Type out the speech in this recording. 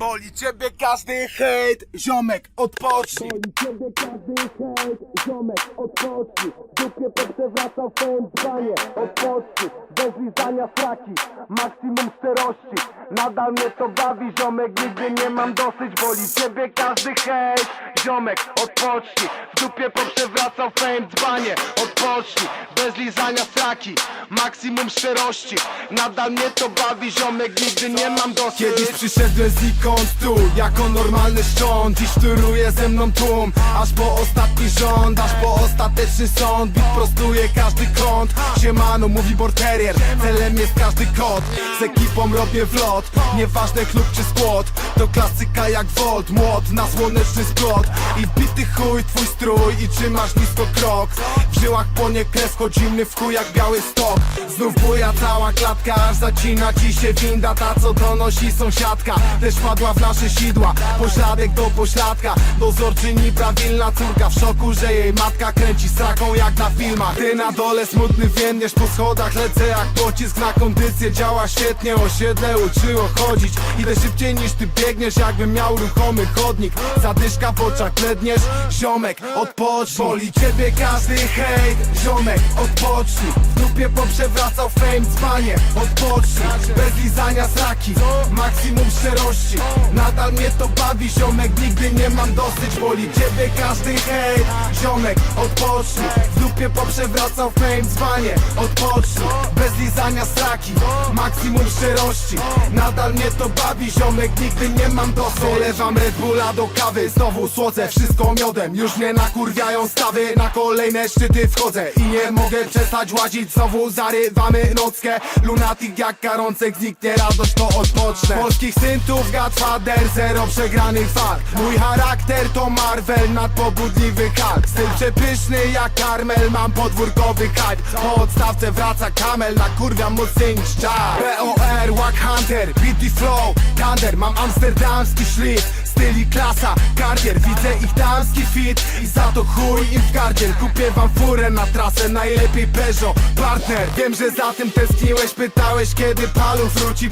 Boli ciebie każdy hejt, ziomek, odpocznij. Boli ciebie każdy hejt, ziomek, odpocznij. W dupie poprzewracał fame dzbanie, odpocznij. Bez lizania fraki, maksimum szczerości. Nadal mnie to bawi, ziomek, nigdy nie mam dosyć. Boli ciebie każdy hejt, ziomek, odpocznij. W dupie poprzewracał fame dzbanie, odpocznij. Bez lizania maksimum szczerości. Nadal mnie to bawi, ziomek, nigdy nie mam dosyć. Kiedyś przyszedłem znikąd tu, jako normalny szcząt. Dziś turuje ze mną tłum, aż po ostatni rząd Aż po ostateczny sąd, bit prostuje każdy kąt. Siemano, mówi borterier, celem jest każdy kot. Z ekipą robię wlot, nieważne klub czy skład To klasyka jak Volt, młot na słoneczny splot. I wbity chuj twój strój i trzymasz nisko krok. W żyłach płonie krew, chodzimy w chuj jak biały stok. Znów buja cała klatka, aż zacina ci się winda. Ta co donosi sąsiadka, też padła w nasze sidła. Pośladek do pośladka, dozorczyni prawilna córka. W szoku, że jej matka kręci straką jak na filmach. Ty na dole smutny więdniesz po schodach Lecę jak pocisk na kondycję, działa świetnie Osiedle uczyło chodzić, idę szybciej niż ty biegniesz Jakbym miał ruchomy chodnik, zadyszka w oczach bledniesz Ziomek, odpocznij, boli ciebie każdy hejt Ziomek, odpocznij, dupie poprzewracał fame dzbanie. Odpocznij, bez lizania sraki Maksimum szczerości, nadal mnie to bawi Ziomek, nigdy nie mam dosyć Boli ciebie każdy hejt Ziomek, odpocznij, w dupie poprzewracał fame dzbanie. Odpocznij, bez lizania sraki Maksimum szczerości, nadal mnie to bawi Ziomek, nigdy nie mam dosyć. Dolewam Red Bulla do kawy, znowu słodzę wszystko miodem. Już mnie nakurwiają stawy, na kolejne szczyty wchodzę. I nie mogę przestać łazić, znowu zarywamy nockę. Lunatik jak karącek, zniknie radość, to odpocznę. Polskich syntów, Godfather, zero przegranych walk Mój charakter to Marvel, nadpobudliwy Hulk Styl przepyszny jak karmel, mam podwórkowy hype. Po odstawce wraca kamel, mocniej niż czar POR, Wack Hunter, BT Flow, Thunder. Mam amsterdamski szlif, styl i klasa. Kardier, widzę ich damski fit. I za to chuj im w gardziel. Kupię wam furę na trasę, najlepiej Peugeot. Partner, wiem, że za tym tęskniłeś. Pytałeś kiedy paluch wróci